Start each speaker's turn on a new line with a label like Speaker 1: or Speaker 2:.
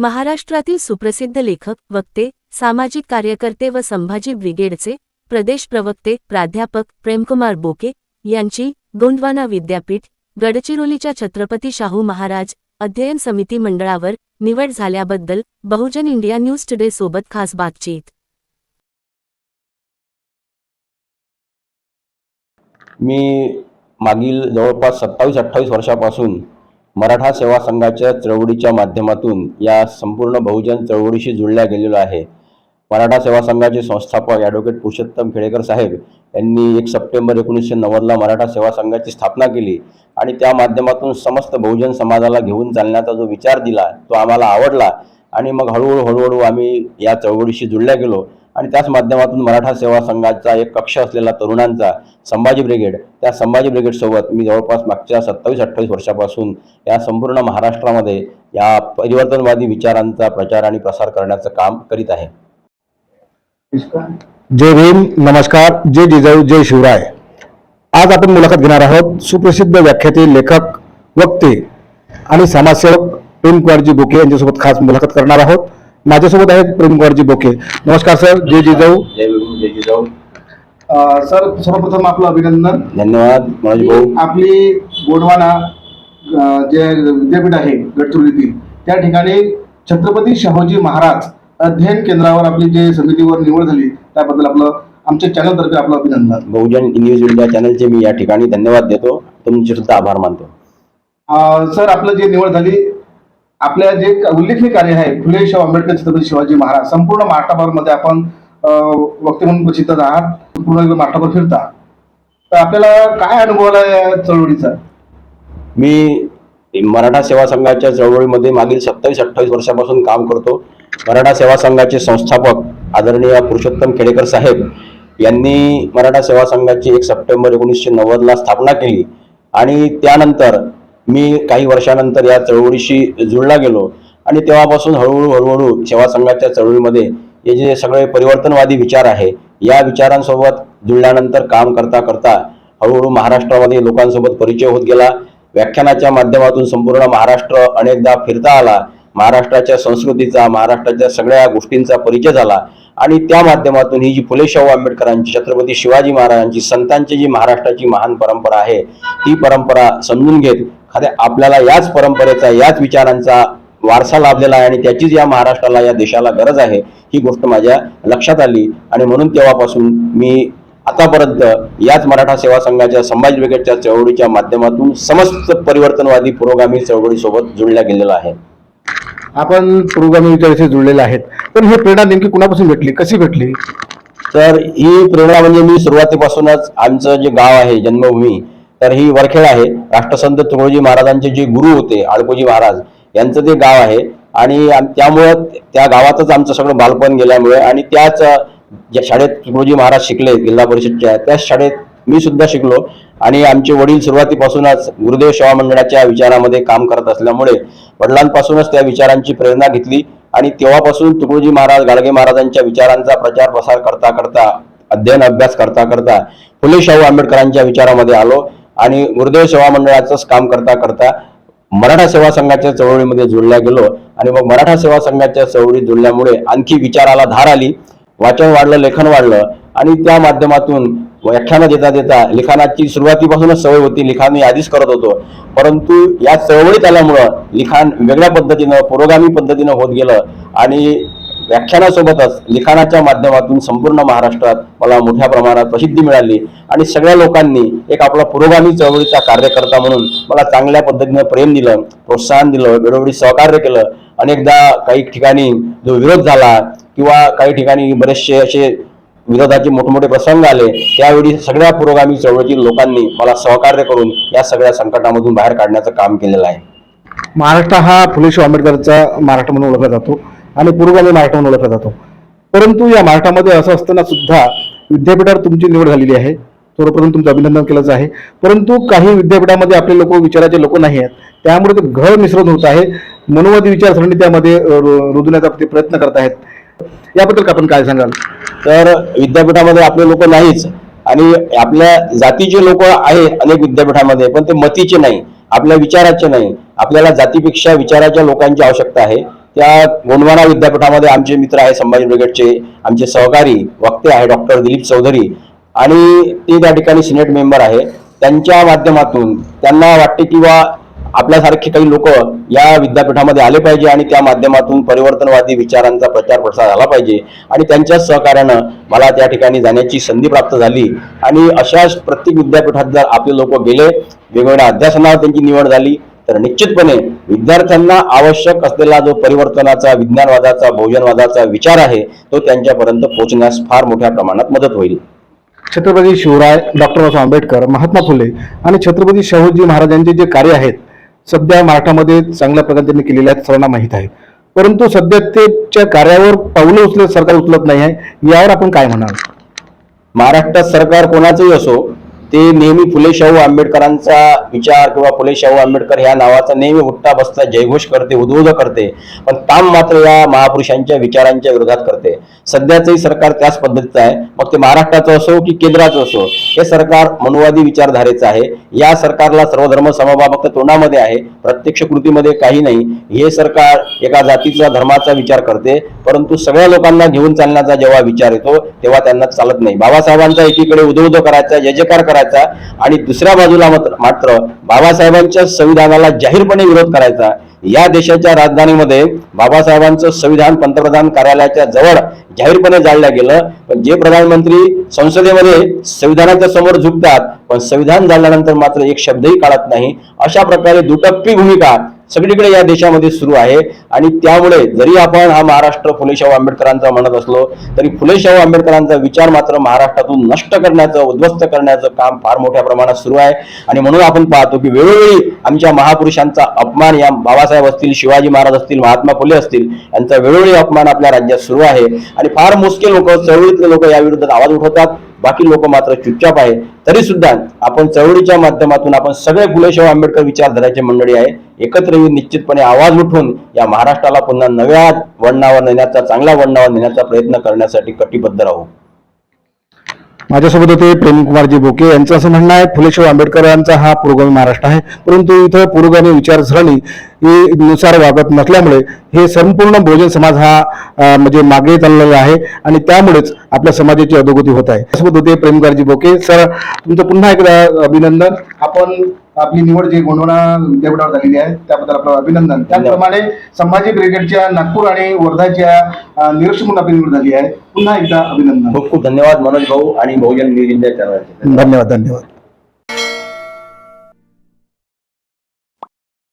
Speaker 1: महाराष्ट्रातील सुप्रसिद्ध लेखक वक्ते सामाजिक कार्यकर्ते व संभाजी ब्रिगेडचे प्रदेश प्रवक्ते प्राध्यापक प्रेमकुमार बोके यांची गोंडवाना विद्यापीठ गडचिरोलीच्या छत्रपती शाहू महाराज अध्ययन समिती मंडळावर निवड झाल्याबद्दल बहुजन इंडिया न्यूज टुडे सोबत खास बातचीत.
Speaker 2: मी मागील जवळपास सत्तावीस अठ्ठावीस वर्षापासून मराठा सेवा संघाच्या चळवळीच्या माध्यमातून या संपूर्ण बहुजन चळवळीशी जुळल्या गेलेलो आहे. मराठा सेवा संघाचे संस्थापक ॲडव्होकेट पुरुषोत्तम खेडेकर साहेब यांनी एक सप्टेंबर एकोणीसशे नव्वदला मराठा सेवा संघाची स्थापना केली आणि त्या माध्यमातून समस्त बहुजन समाजाला घेऊन चालण्याचा जो विचार दिला तो आम्हाला आवडला आणि मग हळूहळू हळूहळू आम्ही या चळवळीशी जुळल्या गेलो. आणि त्याच माध्यमातून मराठा सेवा संघाचा एक कक्ष असलेला तरुणांचा संभाजी ब्रिगेड त्या संभाजी ब्रिगेडसोबत मी जवळपास मागच्या सत्तावीस अठ्ठावीस वर्षापासून या संपूर्ण महाराष्ट्रामध्ये या परिवर्तनवादी विचारांचा प्रचार आणि प्रसार करण्याचं काम करीत आहे.
Speaker 3: जय भीम नमस्कार जय जिजाऊ जय शिवराय. आज आपण मुलाखत घेणार आहोत. सुप्रसिद्ध व्याख्याते लेखक वक्ते आणि समाजसेवक प्रेमकुमारजी बुके यांच्यासोबत खास मुलाखत करणार आहोत. माझ्यासोबत आहेत प्रेमकुमारजी बोके. नमस्कार सर. जय जिजाऊ.
Speaker 2: जय जय जिजाऊ.
Speaker 3: अ, सर सर्वप्रथम आपलं अभिनंदन.
Speaker 2: धन्यवाद मनोज भाऊ.
Speaker 3: आपली गोडवाना अ, जे विद्यापीठ आहे गडचिरोलीतील त्या ठिकाणी छत्रपती शाहूजी महाराज अध्ययन केंद्रावर आपली जे समितीवर निवड झाली त्याबद्दल आपलं आमच्या चॅनलतर्फे आपलं अभिनंदन.
Speaker 2: बहुजन न्यूज इंडिया चॅनलचे मी या ठिकाणी धन्यवाद देतो. तुमचे सुद्धा आभार मानतो.
Speaker 3: अ, सर आपलं जे निवड झाली आपल्या जे उल्लेखनीय कार्य आहे फुले शाहू आंबेडकर छत्रपती शिवाजी महाराज संपूर्ण महाराष्ट्रभरमध्ये आपण वक्ते म्हणून प्रसिद्ध आहात. पूर्ण महाराष्ट्रभर फिरता. तर आपल्याला काय अनुभव आला या चळवळीचा?
Speaker 2: मी मराठा सेवा संघाच्या चळवळीमध्ये मागील सत्तावीस अठ्ठावीस वर्षापासून काम करतो. मराठा सेवा संघाचे संस्थापक आदरणीय पुरुषोत्तम खेडेकर साहेब यांनी मराठा सेवा संघाची एक सप्टेंबर एकोणीसशे नव्वदला स्थापना केली. आणि त्यानंतर मी काही वर्षानंतर या चळवळीशी जुळला गेलो आणि तेव्हापासून हळूहळू हळूहळू सेवा संघाच्या चळवळीमध्ये हे जे सगळे परिवर्तनवादी विचार आहे या विचारांसोबत जुळल्यानंतर काम करता करता हळूहळू महाराष्ट्रामध्ये लोकांसोबत परिचय होत गेला. व्याख्यानाच्या माध्यमातून संपूर्ण महाराष्ट्र अनेकदा फिरता आला. महाराष्ट्राच्या संस्कृतीचा महाराष्ट्राच्या सगळ्या गोष्टींचा परिचय झाला. आणि त्या माध्यमातून ही जी फुले शाहू आंबेडकरांची छत्रपती शिवाजी महाराजांची संतांची जी महाराष्ट्राची महान परंपरा आहे ती परंपरा समजून घेत खऱ्या आपल्याला याच परंपरेचा याच विचारांचा वारसा लाभलेला आहे आणि त्याचीच या महाराष्ट्राला या देशाला गरज आहे ही गोष्ट माझ्या लक्षात आली. आणि म्हणून तेव्हापासून मी आतापर्यंत याच मराठा सेवा संघाच्या संभाजी ब्रिगेडच्या चळवळीच्या माध्यमातून समस्त परिवर्तनवादी पुरोगामी चळवळीसोबत जुळल्या गेलेला आहे.
Speaker 3: आपण पुरोगामी विचाराशी जुळलेले आहेत. पण ही प्रेरणा नेमकी कुणापासून भेटली? कशी भेटली?
Speaker 2: तर ही प्रेरणा म्हणजे मी सुरुवातीपासूनच आमचं जे गाव आहे जन्मभूमी तर ही वरखेड आहे. राष्ट्रसंत तुकडोजी महाराजांचे जे गुरु होते आळकोजी महाराज यांचं ते गाव आहे. आणि त्यामुळं त्या गावातच आमचं सगळं बालपण गेल्यामुळे आणि त्याच ज्या शाळेत तुकडोजी महाराज शिकले जिल्हा परिषदच्या त्याच शाळेत मी सुद्धा शिकलो. आणि आमचे वडील सुरुवातीपासूनच गुरुदेव सेवा मंडळाच्या विचारामध्ये काम करत असल्यामुळे वडिलांपासूनच त्या विचारांची प्रेरणा घेतली. आणि तेव्हापासून तुकडोजी महाराज गाडगे महाराजांच्या विचारांचा प्रचार प्रसार करता करता अध्ययन अभ्यास करता करता फुले शाहू आंबेडकरांच्या विचारामध्ये आलो. आणि गुरुदेव सेवा मंडळाचंच काम करता करता मराठा सेवा संघाच्या चळवळीमध्ये जोडल्या गेलो आणि मग मराठा सेवा संघाच्या चळवळीत जोडल्यामुळे आणखी विचाराला धार आली. वाचन वाढलं लेखन वाढलं आणि त्या माध्यमातून व्याख्यानं देता देता लिखाणाची सुरुवातीपासूनच सवय होती. लिखाण मी आधीच करत होतो. परंतु या चळवळीत आल्यामुळं लिखाण वेगळ्या पद्धतीनं पुरोगामी पद्धतीनं होत गेलं आणि व्याख्यानासोबतच लिखाणाच्या माध्यमातून संपूर्ण महाराष्ट्रात मला मोठ्या प्रमाणात प्रसिद्धी मिळाली. आणि सगळ्या लोकांनी एक आपला पुरोगामी चळवळीचा कार्यकर्ता म्हणून मला चांगल्या पद्धतीनं प्रेम दिलं प्रोत्साहन दिलं वेळोवेळी सहकार्य केलं. अनेकदा काही ठिकाणी जो विरोध झाला किंवा काही ठिकाणी बरेचसे असे विरोधाचे मोठमोठे प्रसंग आले त्यावेळी सगळ्या पुरोगामी चळवळीतील लोकांनी मला सहकार्य करून या सगळ्या संकटामधून बाहेर काढण्याचं काम केलेलं आहे.
Speaker 3: महाराष्ट्र हा फुले शाहू आंबेडकरचा महाराष्ट्र म्हणून ओळखला जातो. आणि पुरोगामी मराठा म्हणून ओळखला जातो. परंतु या मराठामध्ये असं असताना सुद्धा विद्यापीठावर तुमची निवड झालेली आहे. सर्वप्रथम तुमचं अभिनंदन केलंच आहे. परंतु काही विद्यापीठामध्ये आपले लोक विचाराचे लोक नाही आहेत. त्यामुळे ते घर मिश्रण होत आहे. मनोवादी विचारसरणी त्यामध्ये रु- रुजण्याचा ते प्रयत्न करत आहेत. याबद्दल आपण काय सांगाल?
Speaker 2: तर विद्यापीठामध्ये आपले लोक नाहीच. आणि आपल्या जातीचे लोक आहे अनेक विद्यापीठामध्ये पण ते मतीचे नाही. आपल्या विचाराचे नाही. आपल्याला जातीपेक्षा विचाराच्या लोकांची आवश्यकता आहे. त्या गोंडवाना विद्यापीठामध्ये आमचे मित्र आहे संभाजी ब्रिगेडचे आमचे सहकारी वक्ते आहे डॉक्टर दिलीप चौधरी आणि ते त्या ठिकाणी सिनेट मेंबर आहे. त्यांच्या माध्यमातून त्यांना वाटते किंवा आपल्यासारखे काही लोक या विद्यापीठामध्ये आले पाहिजे आणि त्या माध्यमातून परिवर्तनवादी विचारांचा प्रचार प्रसार झाला पाहिजे आणि त्यांच्या सहकार्यानं मला त्या ठिकाणी जाण्याची संधी प्राप्त झाली. आणि अशाच प्रत्येक विद्यापीठात जर आपले लोक गेले वेगवेगळ्या अध्यासनावर त्यांची निवड झाली तर निश्चितपणे विद्यार्थ्यांना आवश्यक असलेला जो परिवर्तनाचा विज्ञानवादाचा बहुजनवादाचा विचार आहे तो त्यांच्यापर्यंत पोहोचण्यास फार मोठ्या प्रमाणात मदत होईल.
Speaker 3: छत्रपती शिवराय डॉक्टर बाबासाहेब आंबेडकर महात्मा फुले आणि छत्रपती शाहूजी महाराजांचे जे कार्य आहेत सध्या महाराष्ट्रामध्ये चांगल्या प्रकारे त्यांनी केलेले आहेत सर्वांना माहीत आहे. परंतु सध्या त्याच्या कार्यावर पावलं उचलत सरकार उचलत नाही आहे यावर आपण काय म्हणाल?
Speaker 2: महाराष्ट्रात सरकार कोणाचंही असो ते नेहमी फुले शाहू आंबेडकरांचा विचार किंवा फुले शाहू आंबेडकर ह्या नावाचा नेहमी उठता बसता जयघोष करते उद्बोध करते पण काम मात्र या महापुरुषांच्या विचारांच्या विरोधात करते. सध्याचंही सरकार त्याच पद्धतीचं आहे. मग ते महाराष्ट्राचं असो की केंद्राचं असो हे सरकार मनुवादी विचारधारेचं आहे. या सरकारला सर्वधर्म समभाव फक्त तोंडामध्ये आहे. प्रत्यक्ष कृतीमध्ये काही नाही. हे सरकार एका जातीचा धर्माचा विचार करते. परंतु सगळ्या लोकांना घेऊन चालण्याचा जेव्हा विचार येतो तेव्हा त्यांना चालत नाही. बाबासाहेबांचा एकीकडे उदोउद करायचा जयजकार करायचा आणि दुसऱ्या बाजूला मात्र मात्र बाबासाहेबांच्या संविधानाला जाहीरपणे विरोध करायचा. या देशाच्या राजधानीमध्ये बाबासाहेबांचं संविधान पंतप्रधान कार्यालयाच्या जवळ जाहीरपणे जाळलं गेलं. पण जे प्रधानमंत्री संसदेमध्ये संविधानाच्या समोर झुकतात पण संविधान जाळल्यानंतर मात्र एक शब्दही काढत नाही. अशा प्रकारे दुटप्पी भूमिका सगळीकडे या देशामध्ये सुरू आहे. आणि त्यामुळे जरी आपण हा महाराष्ट्र फुले शाहू आंबेडकरांचा म्हणत असलो तरी फुले शाहू आंबेडकरांचा विचार मात्र महाराष्ट्रातून नष्ट करण्याचं उद्ध्वस्त करण्याचं काम फार मोठ्या प्रमाणात सुरू आहे. आणि म्हणून आपण पाहतो की वेळोवेळी आमच्या महापुरुषांचा अपमान या बाबासाहेब असतील शिवाजी महाराज असतील महात्मा फुले असतील यांचा वेळोवेळी अपमान आपल्या राज्यात सुरू आहे. आणि फार मोजके लोक चळवळीतले लोक या विरुद्ध आवाज उठवतात. बाकी लोक मात्र चुपचाप आहे. तरी सुद्धा आपण चळवळीच्या माध्यमातून आपण सगळे फुलेशाह आंबेडकर विचारधाराची मंडळी आहे. एकत्र येऊन निश्चितपणे आवाज उठवून या महाराष्ट्राला पुन्हा नव्या वळणावर नेण्याचा चांगल्या वळणावर नेण्याचा प्रयत्न करण्यासाठी कटिबद्ध राहू.
Speaker 3: माझ्यासोबत होते प्रेमकुमारजी बोके. यांचं असं म्हणणं आहे फुले आंबेडकरांचा हा पुरोगामी महाराष्ट्र आहे. परंतु इथं पुरोगामी विचारसरणी नुसार वागत नसल्यामुळे हे संपूर्ण बहुजन समाज हा म्हणजे मागे चाललेला आहे आणि त्यामुळेच आपल्या समाजाची अधोगती होत आहे. त्यासोबत होते प्रेमकुमारजी बोके. सर तुमचं पुन्हा एकदा अभिनंदन. आपण आपली निवड जी गोंडवाना विद्यापीठावर झालेली आहे त्याबद्दल आपलं अभिनंदन. त्याचप्रमाणे संभाजी ब्रिगेडच्या नागपूर आणि वर्धाच्या अं, निरीक्षक म्हणून आपली निवड झाली आहे. पुन्हा एकदा अभिनंदन.
Speaker 2: खूप खूप धन्यवाद मनोज भाऊ आणि बहुजन न्यूज इंडिया
Speaker 3: धन्यवाद धन्यवाद.